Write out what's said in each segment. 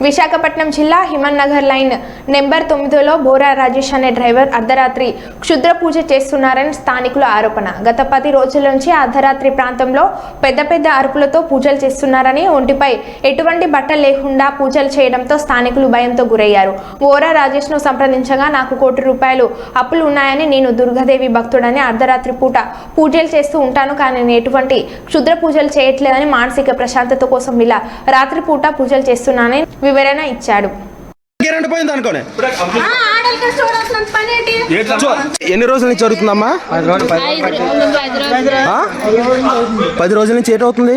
విశాఖపట్నం జిల్లా హిమన్ Nagar line number తొమ్మిదిలో బోరా రాజేష్ అనే డ్రైవర్ అర్ధరాత్రి క్షుద్ర పూజ చేస్తున్నారని స్థానికుల ఆరోపణ. గత పది రోజుల నుంచి అర్ధరాత్రి ప్రాంతంలో పెద్ద పెద్ద అరుపులతో పూజలు చేస్తున్నారని ఒంటిపై ఎటువంటి బట్టలు లేకుండా పూజలు చేయడంతో స్థానికులు భయంతో గురయ్యారు. బోరా రాజేష్ను సంప్రదించగా నాకు కోటి రూపాయలు అప్పులు ఉన్నాయని నేను దుర్గాదేవి భక్తుడని అర్ధరాత్రి పూట పూజలు చేస్తూ ఉంటాను కానీ నేను ఎటువంటి క్షుద్ర పూజలు చేయట్లేదని మానసిక ప్రశాంతత కోసం ఇలా రాత్రి పూట పూజలు చేస్తున్నానని వివరణ ఇచ్చాడు. పోయింది అనుకోని. ఎన్ని రోజుల నుంచి జరుగుతుందమ్మా? ఆ? పది రోజుల నుంచి ఏటవుతుంది?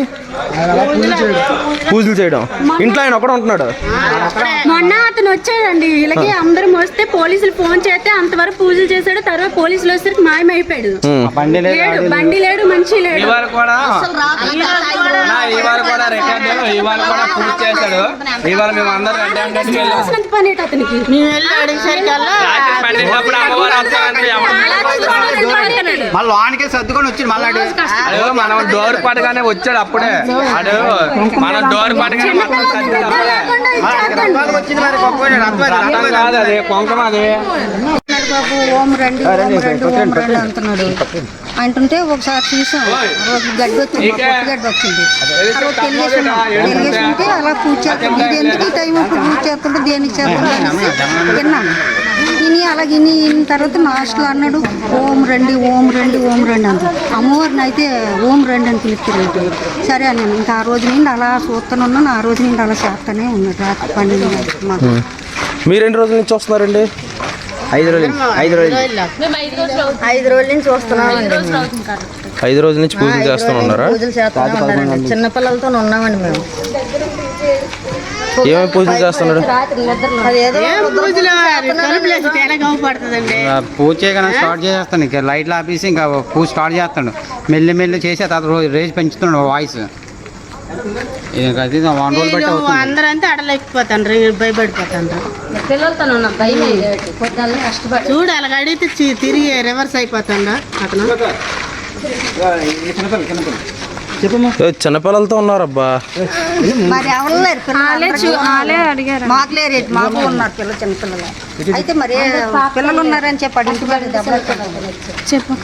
పూజలు చేయడం. ఇంట్లో ఆయన ఒకడు ఉంటున్నాడు. మొన్న అతను వచ్చాడండి. వీళ్ళకి అందరం వస్తే పోలీసులు ఫోన్ చేస్తే అంతవరకు పూజలు చేశాడు. తర్వాత పోలీసులు వచ్చేసరికి మాయమైపోయాడు. బండి లేడు మనిషి లేడు. ఇవాళ కూడా రికార్డు ఇవాళ కూడా పూజ చేశాడు. ఇవాళ మేము అందరం అడ్డాంటే పని అతనికి. మళ్ళీ సర్దుకొని వచ్చి మళ్ళీ మనం డోర్ పడగానే వచ్చాడు అప్పుడే. అడు మనం డోర్ పడగానే. వచ్చింది మరి కాదు అది కొంకం అది బాబు ఓం రండి ఓం రండి ఓం రండి అంటున్నాడు. అంటుంటే ఒకసారి చూసాం. రోజు గడ్డి వచ్చింది పొట్టి గడ్డి వచ్చింది. ఆ రోజు అలా పూజ చేస్తాం ఇది ఎందుకు ఈ టైం ఇప్పుడు పూజ చేస్తుంటే దేనికి అనేసి విన్నాను ఇని అలాగే ఇని ఇన్న తర్వాత లాస్ట్లో అన్నాడు ఓం రండి ఓం రండి ఓం రండి అంత అమ్మవారిని అయితే ఓం రండి అని పిలుస్తున్నాడు సరే అని ఇంకా ఆ రోజు నుండి అలా చూస్తూనే ఉన్నాను ఆ రోజు నుండి అలా చేస్తూనే ఉన్నాడు రాత్రి పన్నెండు గంటలకు మాకు. మీరు ఎన్ని రోజుల నుంచి వస్తున్నారండి? ఐదు రోజులు ఐదు రోజులు ఐదు రోజుల నుంచి వస్తున్నామండి ఐదు రోజుల నుంచి పూజలు చేస్తూ ఉన్నారా? పూజలు చేస్తూనే ఉన్నారండి. చిన్నపిల్లలతో ఉన్నామండి మేము. ఏమేమి పూజలు చేస్తున్నాడు పూజ చేయగానే స్టార్ట్ చేసేస్తాను. ఇంకా లైట్లు ఆపేసి ఇంకా పూజ స్టార్ట్ చేస్తాడు మెల్లి మెల్లి చేసి తర్వాత రోజు రేజ్ పెంచుతున్నాడు వాయిస్. ఇది అది వన్ రోజులు బట్టి అవుతుంది అందరూ అంతా అడలేకపోతాండ్రు భయపడిపోతాండ్రు పిల్లలతో ఉన్న భయం పొద్దున్న కష్టపడి చూడు అలాగ అడిగితే చి- తిరిగి రివర్స్ అయిపోతాండ అతను చిన్నపిల్లలతో ఉన్నారబ్బా మరి ఎవరు లేరు మాకు లేరు మాకు ఉన్నారు పిల్లలు చిన్నపిల్లలు అయితే మరి పిల్లలు ఉన్నారని చెప్పి ఇంటి మీద దెబ్బలు చెప్పు